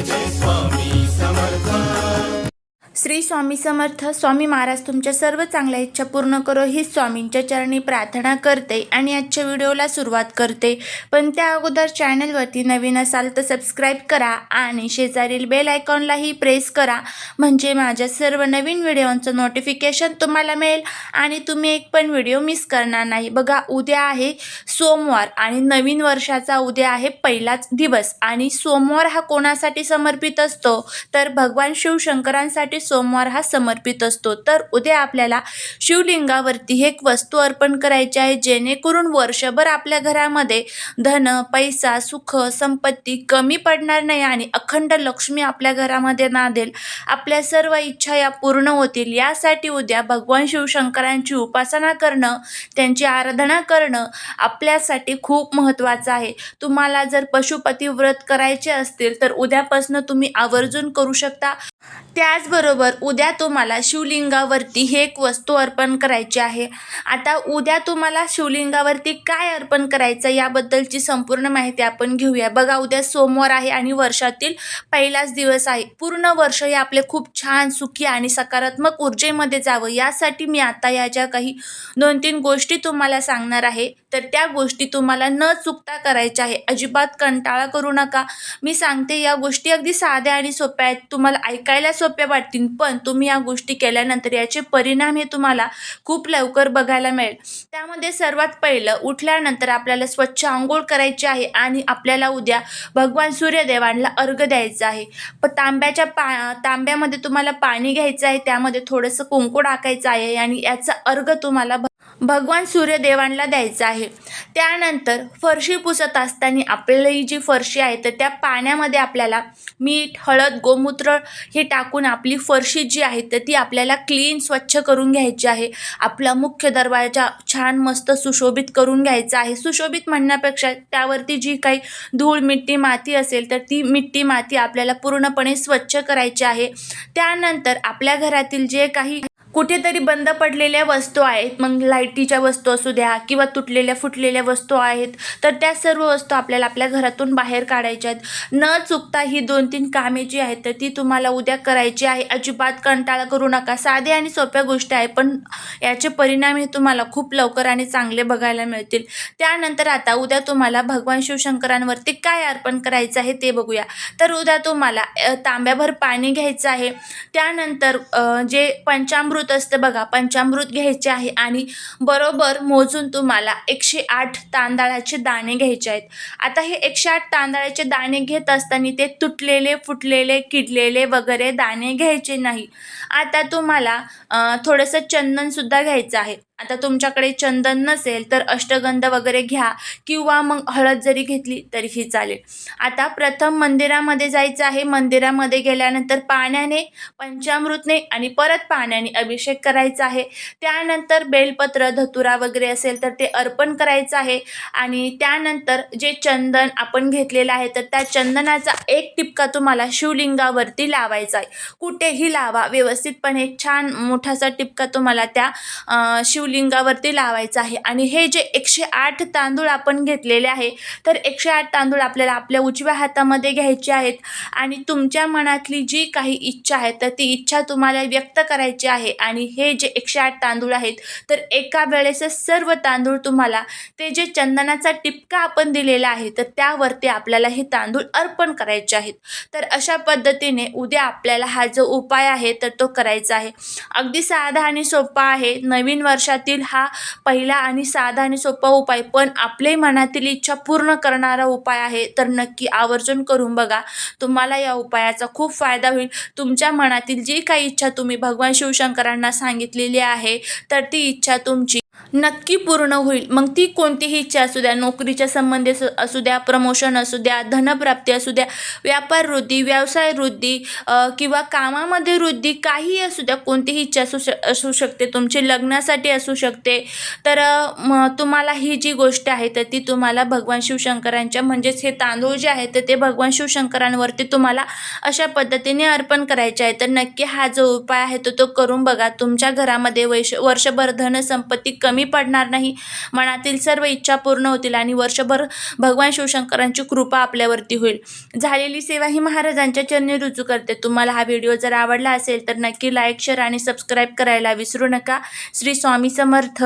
जय जय स्वामी समर्थ श्री स्वामी समर्थ स्वामी महाराज तुमच्या सर्व चांगल्या इच्छा पूर्ण करो ही स्वामींच्या चरणी प्रार्थना करते आणि आजच्या व्हिडिओला सुरुवात करते. पण त्या अगोदर चॅनलवरती नवीन असाल तर सबस्क्राईब करा आणि शेजारील बेल आयकॉनलाही प्रेस करा. म्हणजे माझ्या सर्व नवीन व्हिडिओंचं नोटिफिकेशन तुम्हाला मिळेल आणि तुम्ही एक पण व्हिडिओ मिस करणार नाही. बघा उद्या आहे सोमवार आणि नवीन वर्षाचा उद्या आहे पहिलाच दिवस आणि सोमवार हा कोणासाठी समर्पित असतो? तर भगवान शिवशंकरांसाठी सोमवार हा समर्पित असतो. तर उद्या आपल्याला शिवलिंगावरती एक वस्तू अर्पण करायची आहे जेणेकरून वर्षभर आपल्या घरामध्ये धन पैसा सुख संपत्ती कमी पडणार नाही आणि अखंड लक्ष्मी आपल्या घरामध्ये नांदेल आपल्या सर्व इच्छा या पूर्ण होतील. यासाठी उद्या भगवान शिवशंकरांची उपासना करणं त्यांची आराधना करणं आपल्यासाठी खूप महत्त्वाचं आहे. तुम्हाला जर पशुपती व्रत करायचे असतील तर उद्यापासून तुम्ही आवर्जून करू शकता. त्याचबरोबर उद्या तुम्हाला शिवलिंगावरती हे एक वस्तू अर्पण करायची आहे. आता उद्या तुम्हाला शिवलिंगावरती काय अर्पण करायचं याबद्दलची संपूर्ण माहिती आपण घेऊया. बघा उद्या सोमवार आहे आणि वर्षातील पहिलाच दिवस आहे. पूर्ण वर्ष हे आपले खूप छान सुखी आणि सकारात्मक ऊर्जेमध्ये जावं. यासाठी मी आता या ज्या काही दोन तीन गोष्टी तुम्हाला सांगणार आहे तर त्या गोष्टी तुम्हाला न चुकता करायच्या आहे. अजिबात कंटाळा करू नका. मी सांगते या गोष्टी अगदी साध्या आणि सोप्या आहेत. तुम्हाला ऐकायला सोप्या वाटतील. पण तुम्ही या गोष्टी केल्यानंतर याचे परिणाम हे तुम्हाला खूप लवकर बघायला मिळेल. त्यामध्ये सर्वात पहिलं उठल्यानंतर आपल्याला स्वच्छ आंघोळ करायची आहे आणि आपल्याला उद्या भगवान सूर्यदेवांना अर्घ द्यायचा आहे. प तांब्याच्या पा तांब्यामध्ये तुम्हाला पाणी घ्यायचं आहे त्यामध्ये थोडंसं कुंकू टाकायचं आहे आणि याचा अर्घ तुम्हाला भ- भगवान सूर्यदेवांना द्यायचा आहे. त्यानंतर फरशी पुसत असताना आपल्याला ही जी फरशी आहे तर त्या पाण्यामध्ये आपल्याला मीठ हळद गोमूत्र हे टाकून आपली फरशी जी आहे तर ती आपल्याला क्लीन स्वच्छ करून घ्यायची आहे. आपला मुख्य दरवाजा छान मस्त सुशोभित करून घ्यायचा आहे. सुशोभित म्हणण्यापेक्षा त्यावरती जी काही धूळ मिट्टी माती असेल तर ती मिट्टी माती आपल्याला पूर्णपणे स्वच्छ करायची आहे. त्यानंतर आपल्या घरातील जे काही कुठेतरी बंद पडलेल्या वस्तू आहेत. मग लाईटीच्या वस्तू असू द्या किंवा तुटलेल्या फुटलेल्या वस्तू आहेत. तर त्या सर्व वस्तू आपल्याला आपल्या घरातून बाहेर काढायच्या आहेत. न चुकता ही दोन तीन कामे जी आहेत तर ती तुम्हाला उद्या करायची आहे. अजिबात कंटाळा करू नका. साधे आणि सोप्या गोष्टी आहे पण याचे परिणाम हे तुम्हाला खूप लवकर आणि चांगले बघायला मिळतील. त्यानंतर आता उद्या तुम्हाला भगवान शिवशंकरांवरती काय अर्पण करायचं आहे ते बघूया. तर उद्या तुम्हाला तांब्याभर पाणी घ्यायचं आहे. त्यानंतर जे पंचामृत असतं बघा पंचामृत घ्यायचे आहे आणि बरोबर मोजून तुम्हाला एकशे आठ तांदळाचे दाणे घ्यायचे आहेत. आता हे एकशे आठ तांदळाचे दाणे घेत असताना ते तुटलेले फुटलेले किडलेले वगैरे दाणे घ्यायचे नाही. आता तुम्हाला थोडंसं चंदनसुद्धा घ्यायचं आहे. आता तुमच्याकडे चंदन नसेल तर अष्टगंध वगैरे घ्या किंवा मग हळद जरी घेतली तरीही चालेल. आता प्रथम मंदिरामध्ये जायचं आहे. मंदिरामध्ये गेल्यानंतर पाण्याने पंचामृतने आणि परत पाण्याने अभिषेक करायचा आहे. त्यानंतर बेलपत्र धतुरा वगैरे असेल तर ते अर्पण करायचं आहे. आणि त्यानंतर जे चंदन आपण घेतलेलं आहे तर त्या चंदनाचा एक टिपका तुम्हाला शिवलिंगावरती लावायचा आहे. कुठेही लावा. व्यवस्थितपणे छान मोठासा टिपका तुम्हाला त्या शिव शिवलिंगावरती लावायचं आहे. आणि हे जे एकशे आठ तांदूळ आपण घेतलेले आहे तर एकशे आठ तांदूळ आपल्याला आपल्या उजव्या हातामध्ये घ्यायचे आहेत. आणि तुमच्या मनातली जी काही इच्छा आहे तर ती इच्छा तुम्हाला व्यक्त करायची आहे. आणि हे जे एकशे आठ तांदूळ आहेत तर एका वेळेस सर्व तांदूळ तुम्हाला ते जे चंदनाचा टिपका आपण दिलेला आहे तर त्यावरती आपल्याला हे तांदूळ अर्पण करायचे आहेत. तर अशा पद्धतीने उद्या आपल्याला हा जो उपाय आहे तर तो करायचा आहे. अगदी साधा आणि सोपा आहे. नवीन वर्षात वर्षातील हा पहिला आणि साधा आणि सोपा उपाय पण आपले मनातील इच्छा पूर्ण करणारा उपाय आहे. तर नक्की आवर्जून करून बघा. तुम्हाला या उपायाचा खूप फायदा होईल. तुमच्या मनातील जी काही इच्छा तुम्ही भगवान शिवशंकरांना सांगितलेली आहे तर ती इच्छा तुमची नक्की पूर्ण होईल. मग ती कोणतीही इच्छा असू द्या नोकरीच्या संबंधी असू- असू द्या प्रमोशन असू द्या धनप्राप्ती असू द्या व्यापार वृद्धी व्यवसाय वृद्धी किंवा कामामध्ये वृद्धी काहीही असू द्या कोणतीही इच्छा असू श असू शकते. तुमची लग्नासाठी असू शकते. तर म तुम्हाला ही जी गोष्ट आहे तर ती तुम्हाला भगवान शिवशंकरांच्या म्हणजेच हे तांदूळ जे आहेत तर ते भगवान शिवशंकरांवरती तुम्हाला अशा पद्धतीने अर्पण करायचे आहे. तर नक्की हा जो उपाय आहे तो तो करून बघा. तुमच्या घरामध्ये वैश वर्षभर धनसंपत्ती क कमी पडणार नाही. मनातील सर्व इच्छा पूर्ण होतील आणि वर्षभर भगवान शिवशंकरांची कृपा आपल्यावरती होईल. झालेली सेवा ही महाराजांच्या चरणी रुजू करते. तुम्हाला हा व्हिडिओ जर आवडला असेल तर नक्की लाईक शेअर आणि सबस्क्राईब करायला विसरू नका. श्री स्वामी समर्थ.